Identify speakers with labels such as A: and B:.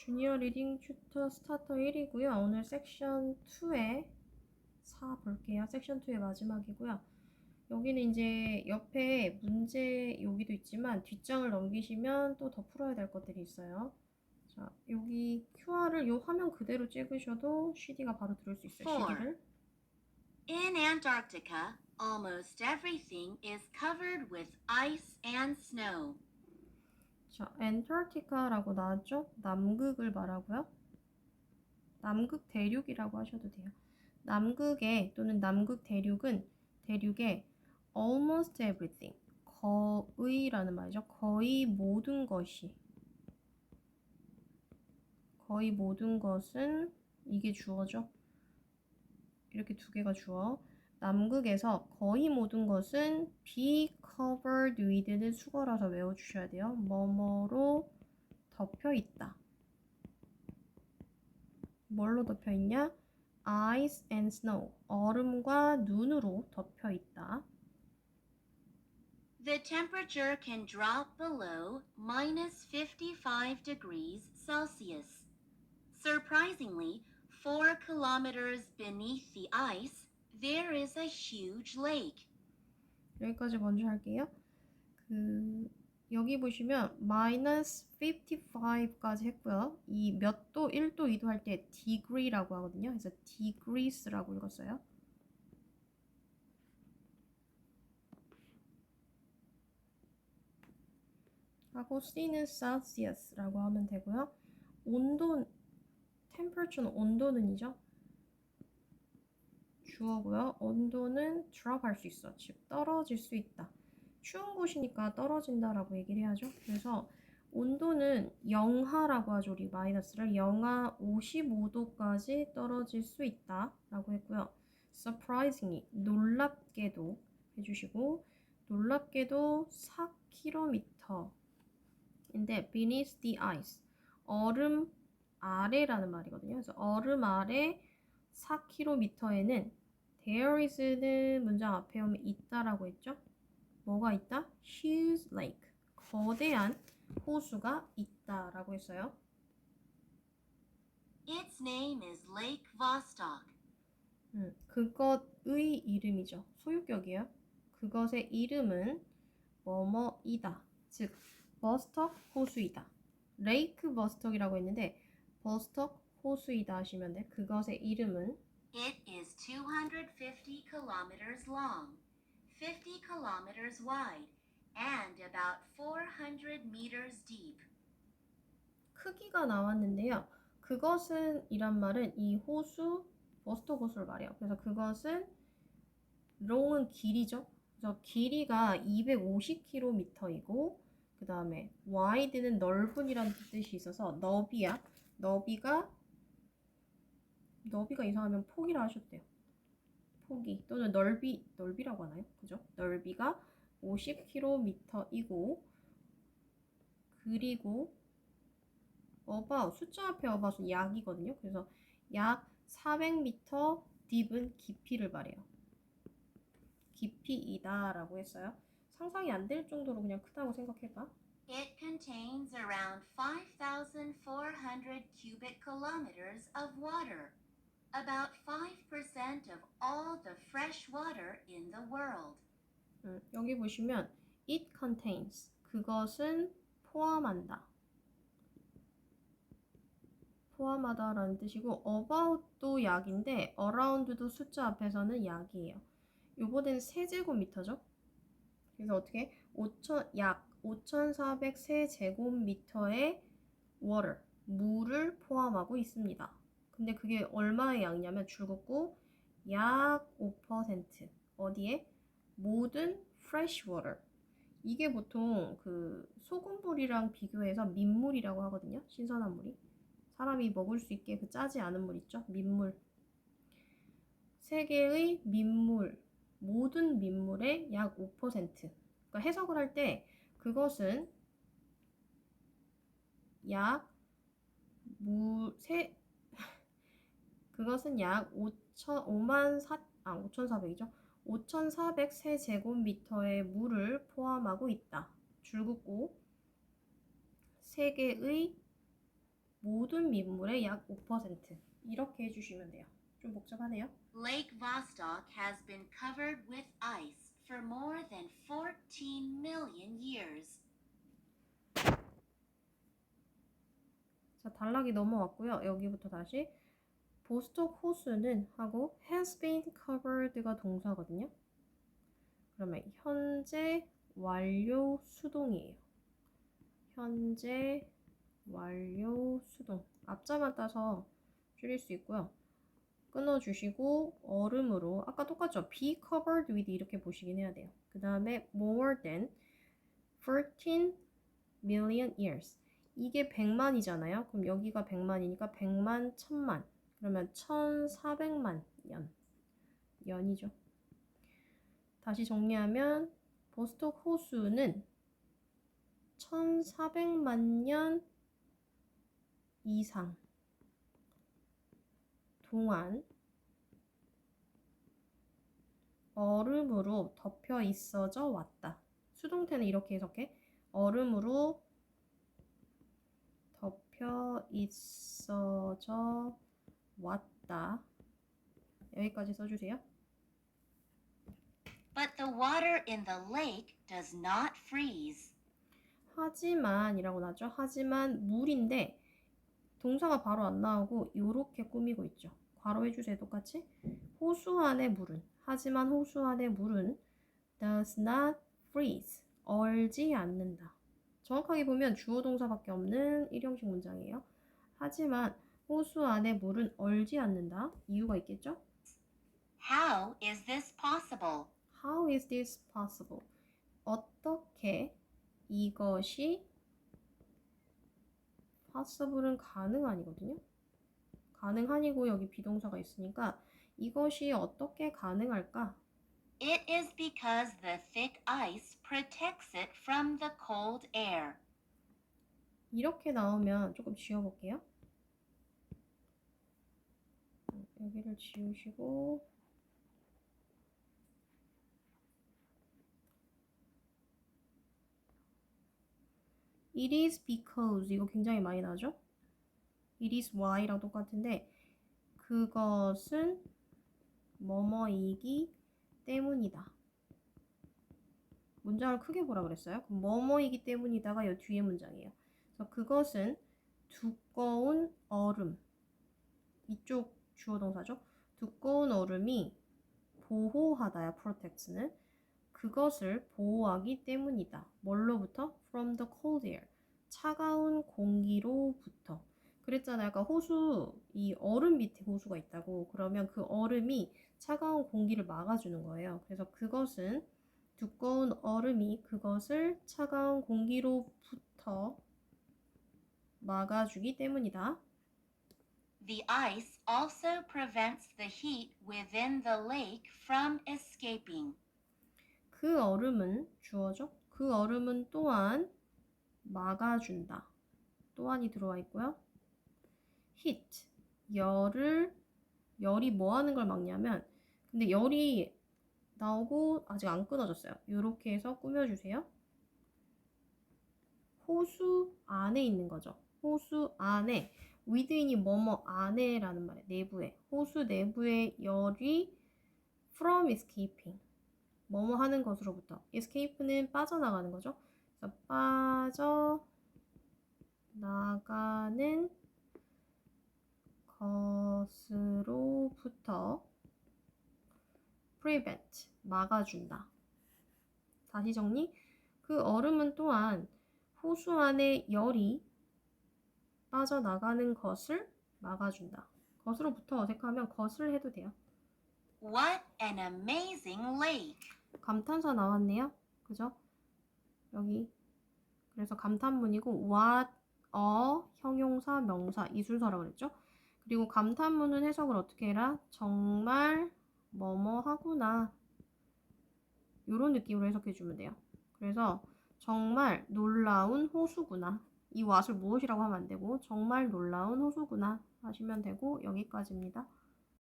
A: 주니어 리딩 튜터 스타터 1이고요. 오늘 섹션 2에 4 볼게요. 섹션 2의 마지막이고요. 여기는 이제 옆에 문제 여기도 있지만 뒷장을 넘기시면 또 더 풀어야 될 것들이 있어요. 자, 여기 QR을 이 화면 그대로 찍으셔도 CD가 바로 들을 수 있어요. CD를.
B: In Antarctica, almost everything is covered with ice and snow.
A: 자, 엔타르티카라고 나왔죠? 남극을 말하고요. 남극 대륙이라고 하셔도 돼요. 남극에 또는 남극 대륙은 대륙에 almost everything 거의라는 말이죠. 거의 모든 것이 거의 모든 것은 이게 주어죠. 이렇게 두 개가 주어. 남극에서 거의 모든 것은 be covered with는 수거라서 외워주셔야 돼요. 뭐뭐로 덮여 있다. 뭘로 덮여 있냐? ice and snow. 얼음과 눈으로 덮여 있다.
B: The temperature can drop below minus 55 degrees Celsius. Surprisingly, four kilometers beneath the ice, there is a huge lake.
A: 여기까지 먼저 할게요. 그 여기 보시면 마이너스 55까지 했고요. 이 몇 도, 1도, 2도 할 때 degree라고 하거든요. 그래서 degrees라고 읽었어요. 하고 C는 Celsius라고 하면 되고요. 온도, temperature는 온도는이죠. 주어고요. 온도는 drop 할수 있어. 즉 떨어질 수 있다. 추운 곳이니까 떨어진다라고 얘기를 해야죠. 그래서 온도는 영하라고 하죠. 우리 마이너스를 영하 55도까지 떨어질 수 있다라고 했고요. surprisingly 놀랍게도 해주시고 놀랍게도 4km인데 beneath the ice 얼음 아래라는 말이거든요. 그래서 얼음 아래 4km에는 there is는 문장 앞에 오면 있다라고 했죠. 뭐가 있다? huge lake. 거대한 호수가 있다라고 했어요.
B: Its name is Lake Vostok.
A: 음, 그것의 이름이죠. 소유격이에요. 그것의 이름은 뭐뭐이다. 즉, 버스톡 호수이다. 레이크 버스톡이라고 했는데 버스톡 호수이다 하시면 돼. 그것의 이름은
B: It is 250 kilometers long, 50 kilometers wide, and about 400 meters deep.
A: 크기가 나왔는데요. 그것은 이란 말은 이 호수, 버스톡 호수를 말해요. 그래서 그것은 롱은 길이죠. 그래서 길이가 250km이고 그 다음에 wide는 넓은이라는 뜻이 있어서 너비야. 너비가 너비가 이상하면 폭이라 돼요. 폭이 또는 넓이 넓이라고 하나요? 그죠? 넓이가 50km이고 그리고 about 숫자 앞에 about은 약이거든요. 그래서 약 400m 딥은 깊이를 말해요. 깊이이다라고 했어요. 상상이 안 될 정도로 그냥 크다고 생각해봐.
B: It contains around 5,400 cubic kilometers of water, about 5% of all the fresh water in the world.
A: 음, 여기 보시면 it contains 그것은 포함한다. 포함하다라는 뜻이고 about도 약인데 around도 숫자 앞에서는 약이에요. 요거는 세제곱미터죠. 그래서 어떻게 5천 약 5,400 세제곱미터의 water 물을 포함하고 있습니다. 근데 그게 얼마의 양이냐면 줄긋고 약 5% 어디에 모든 fresh water. 이게 보통 그 소금물이랑 비교해서 민물이라고 하거든요. 신선한 물이. 사람이 먹을 수 있게 그 짜지 않은 물 있죠? 민물. 세계의 민물, 모든 민물의 약 5%. 그러니까 해석을 할 때 그것은 약 무, 세, 그것은 약 5천, 5만 4, 아, 5,400이죠? 5,400 세제곱미터의 물을 포함하고 있다. 줄 긋고 세계의 모든 민물의 약 5% 이렇게 해주시면 돼요. 좀 복잡하네요.
B: Lake Vostok has been covered with ice for more than 14 million years.
A: 자, 단락이 넘어왔고요. 여기부터 다시 보스톡 호수는 하고 has been covered가 동사거든요. 그러면 현재 완료 수동이에요. 현재 완료 수동. 앞자만 따서 줄일 수 있고요. 끊어주시고 얼음으로 아까 똑같죠? be covered with 이렇게 보시긴 해야 돼요. 그 다음에 more than 14 million years. 이게 100만이잖아요. 그럼 여기가 100만이니까 100만, 1000만. 그러면 1400만 년. 년이죠. 다시 정리하면 보스톡 호수는 1400만 년 이상 동안 얼음으로 덮여 있어져 왔다. 수동태는 이렇게 해석해. 얼음으로 덮여 있어져 왔다. 여기까지 써주세요.
B: But the water in the lake does not freeze.
A: 하지만이라고 나죠. 하지만 물인데 동사가 바로 안 나오고 이렇게 꾸미고 있죠. 괄호 해주세요. 똑같이. 호수 안의 물은 하지만 호수 안의 물은 does not freeze. 얼지 않는다. 정확하게 보면 주어 동사밖에 없는 일형식 문장이에요. 하지만 호수 안의 물은 얼지 않는다. 이유가 있겠죠?
B: How is this possible?
A: How is this possible? 어떻게 이것이 possible은 가능한이거든요. 가능한이고 여기 비동사가 있으니까 이것이 어떻게 가능할까?
B: It is because the thick ice protects it from the cold air.
A: 이렇게 나오면 조금 지워볼게요. 여기를 지우시고 It is because 이거 굉장히 많이 나죠? It is why랑 똑같은데 그것은 뭐뭐이기 때문이다. 문장을 크게 보라 그랬어요. 그럼 뭐뭐이기 때문이다가 이 뒤에 문장이에요. 그래서 그것은 두꺼운 얼음 이쪽 주어 동사죠. 두꺼운 얼음이 보호하다야 protect는 그것을 보호하기 때문이다. 뭘로부터? From the cold air. 차가운 공기로부터. 그랬잖아요. 아까 호수, 이 얼음 밑에 호수가 있다고. 그러면 그 얼음이 차가운 공기를 막아주는 거예요. 그래서 그것은 두꺼운 얼음이 그것을 차가운 공기로부터 막아주기 때문이다.
B: The ice also prevents the heat within the lake from escaping.
A: 그 얼음은 주어죠. 그 얼음은 또한 막아준다. 또한이 들어와 있고요. heat 열을 열이 뭐 하는 걸 막냐면 근데 열이 나오고 아직 안 끊어졌어요. 이렇게 해서 꾸며주세요. 호수 안에 있는 거죠. 호수 안에 within이 뭐뭐 안에라는 말이에요. 내부에 호수 내부의 열이 from escaping 뭐뭐 하는 것으로부터 escape는 빠져나가는 거죠. 빠져나가는 것으로부터 prevent 막아준다. 다시 정리. 그 얼음은 또한 호수 안에 열이 빠져나가는 것을 막아준다. 것으로부터 어색하면 것을 해도 돼요.
B: What an amazing lake!
A: 감탄사 나왔네요. 그죠? 여기. 그래서 감탄문이고 what, 어, 형용사, 명사 이 순서라고 그랬죠? 그리고 감탄문은 해석을 어떻게 해라? 정말 뭐뭐 하구나. 이런 느낌으로 해석해 주면 돼요. 그래서 정말 놀라운 호수구나. 이 왓을 무엇이라고 하면 안 되고 정말 놀라운 호수구나 하시면 되고 여기까지입니다.